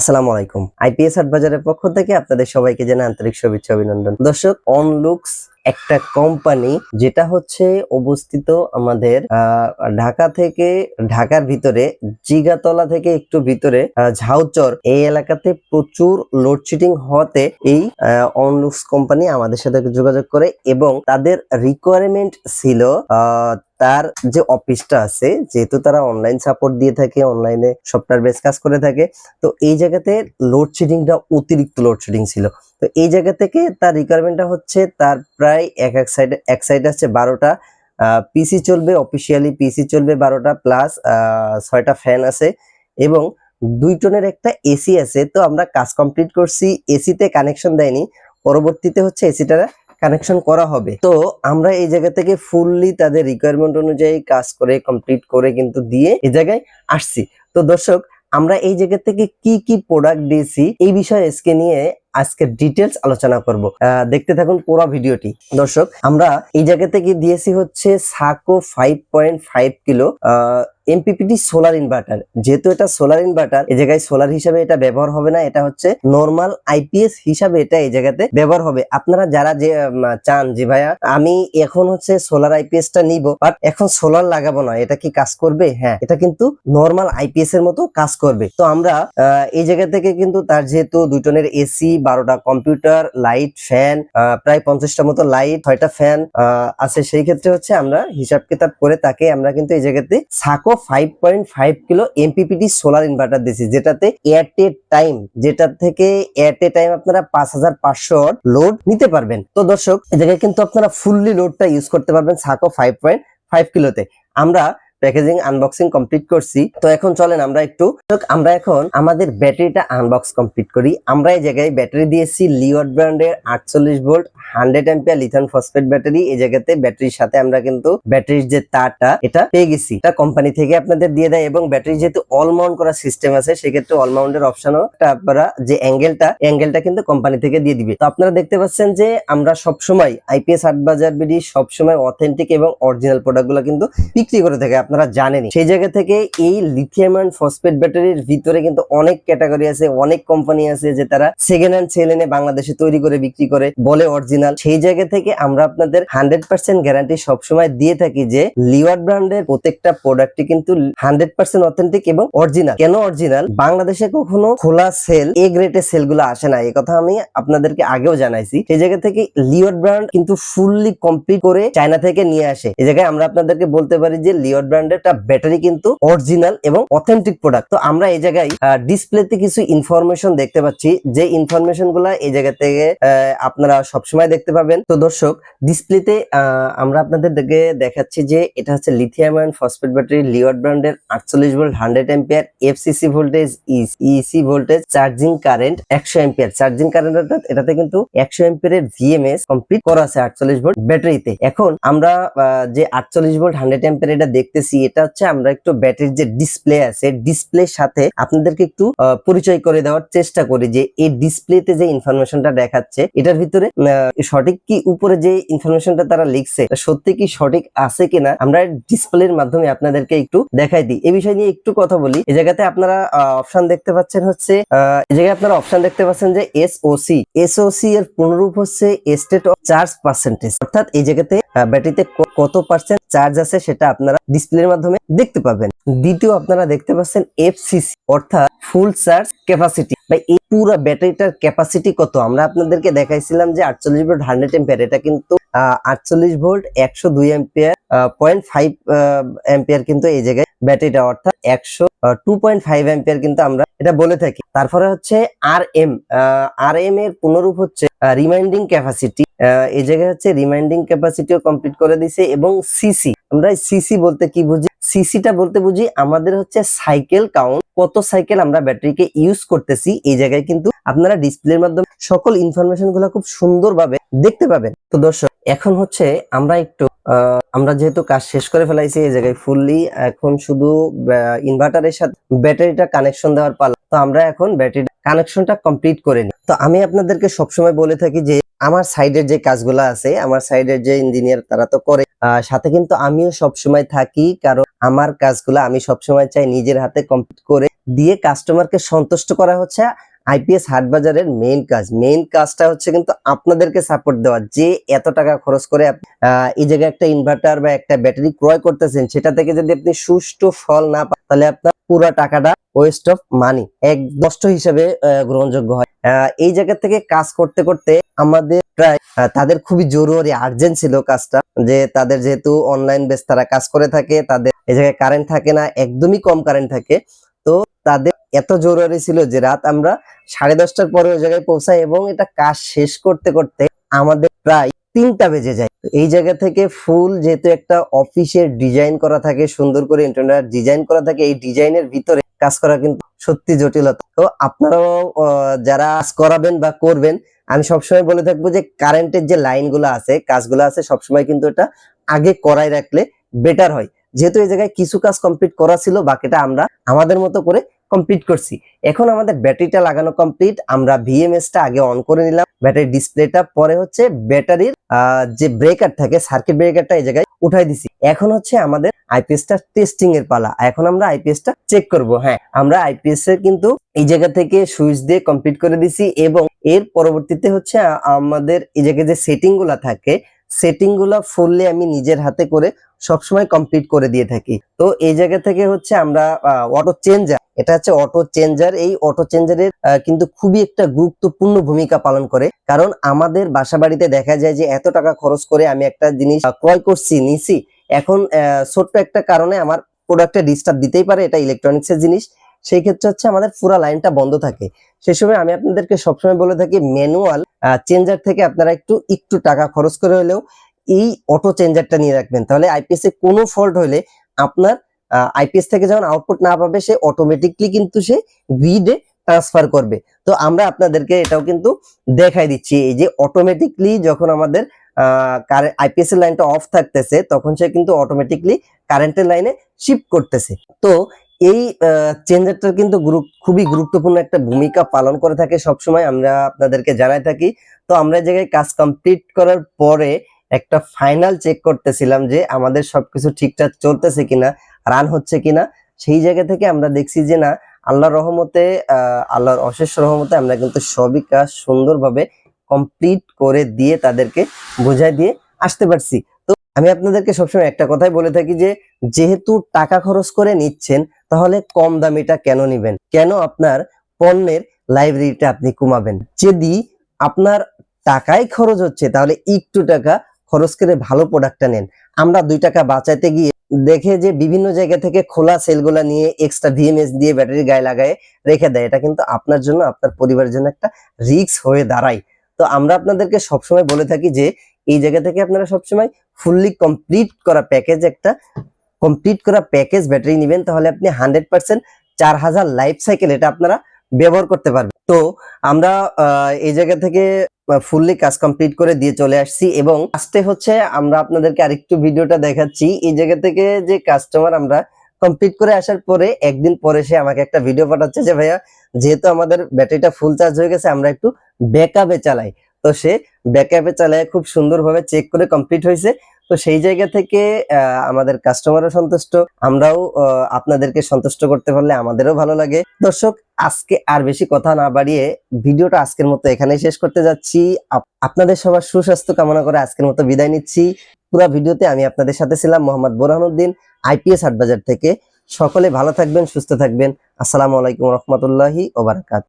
আসসালামু আলাইকুম। আইপিএস বাজারের পক্ষ থেকে আপনাদের সবাইকে জানাই আন্তরিক শুভেচ্ছা অভিনন্দন। দর্শক অনলুকস একটা কোম্পানি যেটা হচ্ছে অবস্থিত আমাদের ঢাকা থেকে, ঢাকার ভিতরে, জিগাতলা থেকে একটু ভিতরে ঝাউচর, এই এলাকাতে প্রচুর লোডশেডিং হওয়াতে এই অনলুকস কোম্পানি আমাদের সাথে যোগাযোগ করে এবং তাদের রিকোয়ারমেন্ট ছিল তার যে অফিসটা আছে, যেহেতু তারা অনলাইন সাপোর্ট দিয়ে থাকে অনলাইনে সফটওয়্যার বেস কাজ করে থাকে, তো এই জায়গাতে লোডশেডিংটা অতিরিক্ত লোডশেডিং ছিল। তো এই জায়গা থেকে তার রিকোয়ারমেন্টটা হচ্ছে, তার প্রায় এক এক সাইডে এক সাইডে আছে বারোটা পিসি চলবে অফিসিয়ালি পিসি চলবে বারোটা প্লাস ছয়টা ফ্যান আছে, এবং দুই টনের একটা এসি আছে। তো আমরা কাজ কমপ্লিট করছি এসিতে কানেকশন দেয়নি, পরবর্তীতে হচ্ছে এসিটা কানেকশন করা হবে। তো আমরা এই জায়গা থেকে ফুললি তাদের রিকোয়ারমেন্ট অনুযায়ী কাজ করে কমপ্লিট করে কিন্তু দিয়ে এই জায়গায় আসছি। তো দর্শক, আমরা এই জায়গা থেকে কি কি প্রোডাক্ট দিয়েছি, এই বিষয়ে আজকে নিয়ে আজকে ডিটেলস আলোচনা করব। দেখতে থাকুন পুরো ভিডিওটি। দর্শক, আমরা এই জায়গা থেকে দিয়েছি হচ্ছে Sako five point five kilo MPPT solar inverter যেহেতু এটা সোলার ইনভার্টার এই জায়গায় সোলার হিসাবে এটা ব্যবহার হবে না, এটা হচ্ছে নর্মাল আইপিএস হিসাবে এটা এই জায়গাতে ব্যবহার হবে। আপনারা যারা যে চান যে, ভাইয়া, আমি এখন হচ্ছে সোলার আইপিএস টা নিব বাট এখন সোলার লাগাবো না, এটা কি কাজ করবে? হ্যাঁ এটা কিন্তু নর্মাল আইপিএস এর মতো কাজ করবে। তো আমরা এই জায়গা থেকে কিন্তু তার যেহেতু দুই টনের এসি বারোটা কম্পিউটার, লাইট, ফ্যান প্রায় পঞ্চাশটা মতো লাইট, ছয়টা ফ্যান আছে। সেই ক্ষেত্রে হচ্ছে আমরা হিসাব কিতাব করে তাকে আমরা কিন্তু এই জায়গাতে Sako five point five kilo MPPT solar inverter দিয়েছি, যেটাতে এয়ারটে টাইম যেটা থেকে এয়ারটে টাইম আপনারা পাঁচ হাজার পাঁচশো লোড নিতে পারবেন। তো দর্শক এই জায়গায় কিন্তু আপনারা ফুললি লোডটা ইউজ করতে পারবেন সাকো ফাইভ পয়েন্ট ফাইভ কিলোতে। আমরা প্যাকেজিং আনবক্সিং কমপ্লিট করছি। তো এখন চলেন আমরা একটু আমরা এখন আমাদের ব্যাটারিটা আনবক্স কমপ্লিট করি। আমরা এই জায়গায় ব্যাটারি দিয়েছি লিওড ব্র্যান্ডের আটচল্লিশ volt hundred ampere lithium phosphate battery. এই জায়গাতে ব্যাটারির সাথে আমরা কিন্তু ব্যাটারির যে তারটা, এটা পেয়ে গেছি। এটা কোম্পানি থেকে আপনাদের দিয়ে দেয় এবং ব্যাটারি যেহেতু অল মাউন্ট করার সিস্টেম আছে, সেক্ষেত্রে অল মাউন্টের অপশনও আপনারা যে অ্যাঙ্গেলটা অ্যাঙ্গেলটা কিন্তু কোম্পানি থেকে দিয়ে দিবে। তো আপনারা দেখতে পাচ্ছেন যে আমরা সবসময় আইপিএস আট বাজার বিডি, সবসময় অথেন্টিক এবং অরিজিনাল প্রোডাক্টগুলো কিন্তু বিক্রি করে থাকে। আপনারা জানেনই। সেই জায়গা থেকে এই লিথিয়াম অ্যান্ড ফসফেট ব্যাটারির ভিতরে কিন্তু অনেক ক্যাটাগরি আছে, অনেক কোম্পানি আছে যে তারা সেকেন্ড হ্যান্ড সেল এনে বাংলাদেশে তৈরি করে, বিক্রি করে, বলে অরিজিনাল সেই জায়গা থেকে আমরা আপনাদের হান্ড্রেড পার্সেন্ট গ্যারান্টি সবসময় দিয়ে থাকি যে লিওয়ার ব্র্যান্ডের প্রত্যেকটা প্রোডাক্টই কিন্তু হান্ড্রেড পার্সেন্ট অথেন্টিক এবং অরিজিনাল কেন অরিজিনাল বাংলাদেশে কখনো খোলা সেল এ গ্রেডের সেলগুলো আসে না এই কথা আমি আপনাদেরকে আগেও জানাইছি। সেই জায়গা থেকে লিওর ব্র্যান্ড কিন্তু ফুললি কমপ্লিট করে চায়না থেকে নিয়ে আসে। এই জায়গায় আমরা আপনাদেরকে বলতে পারি যে লিওর ব্র্যান্ডের ব্যাটারি কিন্তু অরিজিনাল এবং অথেন্টিক প্রোডাক্ট তো আমরা এই জায়গায় ডিসপ্লেতে কিছু ইনফরমেশন দেখতে পাচ্ছি। যে ইনফরমেশনগুলা এই জায়গা থেকে আপনারা সবসময় দেখতে পাবেন। তো দর্শক ডিসপ্লেতে আমরা আপনাদের দেখে দেখাচ্ছি যে এটা হচ্ছে লিথিয়াম আয়ন ফসফেট ব্যাটারি লিওর ব্র্যান্ডের আটচল্লিশ volt hundred ampere FCC voltage EC voltage charging current একশো এম্পিয়ার চার্জিং কারেন্ট অর্থাৎ এটাতে কিন্তু একশো এম্পিয়ারের ভিএমএস কমপ্লিট করা আছে আটচল্লিশ ভোল্ট ব্যাটারিতে এখন আমরা যে আটচল্লিশ ভোল্ট হান্ড্রেড এম্পিয়ার এটা দেখতেছি এটা হচ্ছে আমরা একটু ব্যাটারির যে ডিসপ্লে আছে ডিসপ্লের সাথে আপনাদেরকে একটু পরিচয় করে দেওয়ার চেষ্টা করি যে এই ডিসপ্লেতে যে ইনফরমেশনটা দেখাচ্ছে, এটার ভিতরে সঠিক কি উপরে যে ইনফরমেশনটা তারা লিখছে সত্যি কি সঠিক আছে কিনা, আমরা ডিসপ্লের মাধ্যমে আপনাদেরকে একটু দেখাই দিই। এই বিষয় নিয়ে একটু কথা বলি এই জায়গাতে আপনারা অপশন দেখতে পাচ্ছেন হচ্ছে এই জায়গায় আপনারা অপশন দেখতে পাচ্ছেন যে এসওসি এসওসি এর পুনরূপ হচ্ছে স্টেট অফ চার্জ পার্সেন্টেজ অর্থাৎ এই জায়গাতে ব্যাটারিতে কত পার্সেন্ট চার্জ আছে সেটা আপনারা ডিসপ্লের মাধ্যমে দেখতে পাবেন। দ্বিতীয় আপনারা দেখতে পাচ্ছেন এফসিসি অর্থাৎ ফুল চার্জ ক্যাপাসিটি বা এই পুরো ব্যাটারিটার ক্যাপাসিটি কত? আমরা আপনাদেরকে দেখাইছিলাম যে আটচল্লিশ ভোল্ট হান্ড্রেড এম্পিয়ার এটা কিন্তু আটচল্লিশ ভোল্ট একশো দুই এম্পিয়ার পয়েন্ট ফাইভ এম্পিয়ার কিন্তু এই জায়গায় ব্যাটারিটা, অর্থাৎ একশো টু পয়েন্ট ফাইভ এম্পিয়ার কিন্তু আমরা এটা বলে থাকি। তারপরে হচ্ছে আর এম আর এম এর পুনরূপ হচ্ছে রিমাইন্ডিং ক্যাপাসিটি এই জায়গায় হচ্ছে রিমাইন্ডিং ক্যাপাসিটিও কমপ্লিট করে দিছে এবং সিসি আমরা সিসি বলতে কি বুঝি? সিসিটা বলতে বুঝি আমাদের হচ্ছে সাইকেল কাউন্ট কত সাইকেল আমরা ব্যাটারিকে ইউজ করতেছি, এই জায়গায় কিন্তু আপনারা ডিসপ্লের মাধ্যমে সকল ইনফরমেশনগুলো খুব সুন্দরভাবে দেখতে পাবেন। তো দর্শক, এখন হচ্ছে আমরা একটু আমরা যেহেতু কাজ শেষ করে ফেলাইছি, এই জায়গায় ফুললি এখন শুধু ইনভার্টারের সাথে ব্যাটারিটা কানেকশন দেওয়ার পালা তো আমরা এখন ব্যাটারি কানেকশনটা কমপ্লিট করে নিই। তো আমি আপনাদেরকে সবসময় বলে থাকি যে, আমার সাইডের যে কাজগুলো আছে, আমার সাইডের যে ইঞ্জিনিয়ার তারা তো করে সাথে কিন্তু আমিও সবসময় থাকি, কারণ আমার কাজগুলো আমি সবসময় চাই নিজের হাতে কমপ্লিট করে দিয়ে কাস্টমারকে সন্তুষ্ট করা হচ্ছে আইপিএস হাট বাজারের মেইন কাজ। মেইন কাজটা হচ্ছে কিন্তু আপনাদেরকে সাপোর্ট দেওয়া। যে এত টাকা খরচ করে এই জায়গায় একটা ইনভার্টার বা একটা ব্যাটারি ক্রয় করতেছেন, সেটা থেকে যদি আপনি সুষ্ঠু ফল না পান, তাহলে আপনার পুরো টাকাটা ওয়েস্ট অফ মানি এক নষ্ট হিসেবে গ্রহণযোগ্য হয়। এই জায়গা থেকে কাজ করতে করতে আমাদের প্রায় তাদের খুবই জরুরি আর্জেন্ট ছিল কাজটা। যে তাদের যেহেতু অনলাইন বেস তারা কাজ করে থাকে, তাদের এই জায়গায় কারেন্ট থাকে না, একদমই কম কারেন্ট থাকে। তো তাদের এত জরুরি ছিল যে রাত আমরা সাড়ে দশটার পরে ওই জায়গায় পৌঁছাই এবং এটা কাজ শেষ করতে করতে আমাদের প্রায় তিনটা বেজে যায়। এই জায়গা থেকে ফুল যেহেতু একটা অফিসের ডিজাইন করা থাকে, সুন্দর করে ইন্টারনেট ডিজাইন করা থাকে, এই ডিজাইনের ভিতরে কাজ করা কিন্তু সত্যি জটিলতা। তো আপনারাও যারা কাজ করাবেন বা করবেন, আমি সবসময় বলে থাকব যে কারেন্টের যে লাইনগুলো আছে, কাজগুলো আছে, সবসময় কিন্তু এটা আগে করাই রাখলে বেটার হয়। যেহেতু এই জায়গায় কিছু কাজ কমপ্লিট করা ছিল, বাকিটা আমরা আমাদের মতো করে কমপ্লিট করছি। এখন আমাদের ব্যাটারিটা লাগানো কমপ্লিট আমরা ভিএমএস টা আগে অন করে নিলাম। ব্যাটারি ডিসপ্লেটা পরে হচ্ছে ব্যাটারির যে ব্রেকার থাকে সার্কিট ব্রেকারটা এই জায়গায় উঠাই দিছি। এখন হচ্ছে আমাদের আইপিএস টা টেস্টিং এর পালা। এখন আমরা আইপিএস টা চেক করব। হ্যাঁ আমরা আইপিএস এর কিন্তু এই জায়গা থেকে সুইচ দিয়ে কমপ্লিট করে দিছি এবং এর পরবর্তীতে হচ্ছে আমাদের এই জায়গায় যে সেটিংগুলা থাকে সেটিংগুলা ফুললি আমি নিজের হাতে করে সবসময় কমপ্লিট করে দিয়ে থাকি। তো এই জায়গা থেকে হচ্ছে আমরা অটো চেঞ্জার এটা হচ্ছে অটো চেঞ্জার এই অটো চেঞ্জারের কিন্তু খুবই একটা গুরুত্বপূর্ণ ভূমিকা পালন করে। কারণ আমাদের বাসা বাড়িতে দেখা যায় যে এত টাকা খরচ করে আমি একটা জিনিস ক্রয় করছি, নিছি, এখন ছোট্ট একটা কারণে আমার প্রোডাক্টে ডিস্টার্ব দিতেই পারে এটা ইলেকট্রনিক্সের জিনিস। সেই ক্ষেত্রে হচ্ছে আমাদের পুরো লাইনটা বন্ধ থাকে। সেই সময় আমি আপনাদেরকে সবসময় বলে থাকি, ম্যানুয়াল চেঞ্জার থেকে আপনারা একটু একটু টাকা খরচ করে হলেও এই অটো চেঞ্জারটা নিয়ে রাখবেন। তাহলে আইপিএস এ কোনো ফল্ট হলে আপনার আইপিএস থেকে যখন আউটপুট না পাবে, সে অটোমেটিকলি কিন্তু সে গ্রিডে ট্রান্সফার করবে। তো আমরা আপনাদেরকে এটাও কিন্তু দেখাই দিচ্ছি। এই যে অটোমেটিকলি যখন আমাদের আইপিএস এর লাইনটা অফ থাকতেছে, তখন সে কিন্তু অটোমেটিকলি কারেন্টের লাইনে শিফট করতেছে। তো এই চেঞ্জারটার কিন্তু গ্রুপ খুবই গুরুত্বপূর্ণ একটা ভূমিকা পালন করে থাকে সবসময়, আমরা আপনাদেরকে জানাই থাকি। তো আমরা জায়গায় কাজ কমপ্লিট করার পরে একটা ফাইনাল চেক করতেছিলাম যে আমাদের সবকিছু ঠিকঠাক চলতেছে কিনা রান হচ্ছে কিনা। সেই জায়গা থেকে আমরা দেখছি যে না, আল্লাহর রহমতে আল্লাহর অশেষ রহমতে আমরা কিন্তু সবই কাজ সুন্দরভাবে কমপ্লিট করে দিয়ে তাদেরকে বোঝাই দিয়ে আসতে পারছি। তো আমি আপনাদেরকে সবসময় একটা কথাই বলে থাকি যে, যেহেতু টাকা খরচ করে নিচ্ছেন তাহলে কম দামিটা কেন নিবেন? কেন আপনার পণ্যের লাইব্রেরিটা আপনি কমাবেন? যদি আপনার টাকাই খরচ হচ্ছে, তাহলে একটু টাকা খরচ করে ভালো প্রোডাক্টটা নেন। আমরা দুই টাকা বাঁচাইতে গিয়ে দেখে যে বিভিন্ন জায়গা থেকে খোলা সেলগুলা নিয়ে এক্সট্রা ভিএমএস দিয়ে ব্যাটারি গায়ে লাগায় রেখে দেয়। এটা কিন্তু আপনার জন্য, আপনার পরিবারের জন্য একটা রিস্ক হয়ে দাঁড়ায়। তো আমরা আপনাদেরকে সবসময় বলে থাকি যে, এই জায়গা থেকে আপনারা সবসময় ফুললি কমপ্লিট করা প্যাকেজ একটা কমপ্লিট করা প্যাকেজ ব্যাটারি নেবেন, তাহলে আপনি হান্ড্রেড পার্সেন্ট চার হাজার লাইফ সাইকেল এটা আপনারা ব্যবহার করতে পারবেন। তো আমরা এই জায়গা থেকে ফুললি কাজ কমপ্লিট করে দিয়ে চলে আসছি এবং লাস্টে হচ্ছে আমরা আপনাদেরকে আরেকটু ভিডিওটা দেখাচ্ছি। এই জায়গা থেকে যে কাস্টমার আমরা কমপ্লিট করে আসার পরে একদিন পরে সে আমাকে একটা ভিডিও পাঠাচ্ছে যে, ভাইয়া, যেহেতু আমাদের ব্যাটারিটা ফুল চার্জ হয়ে গেছে, আমরা একটু ব্যাকআপে চালাই। তো সে ব্যাকআপে চালায়, খুব সুন্দরভাবে চেক করে কমপ্লিট হয়েছে। তো সেই জায়গা থেকে আমাদের কাস্টমারও সন্তুষ্ট। আমরাও আপনাদেরকে সন্তুষ্ট করতে পারলে আমাদেরও ভালো লাগে। দর্শক, আজকে আর বেশি কথা না বাড়িয়ে ভিডিওটা আজকের মতো এখানেই শেষ করতে যাচ্ছি। আপনাদের সবার সুস্বাস্থ্য কামনা করে আজকের মতো বিদায় নিচ্ছি। পুরো ভিডিওতে আমি আপনাদের সাথে ছিলাম মোহাম্মদ বোরহানুদ্দিন আইপিএস হাটবাজার থেকে। সকলে ভালো থাকবেন, সুস্থ থাকবেন। আসসালামু আলাইকুম রহমতুল্লাহি ওবারাকাত।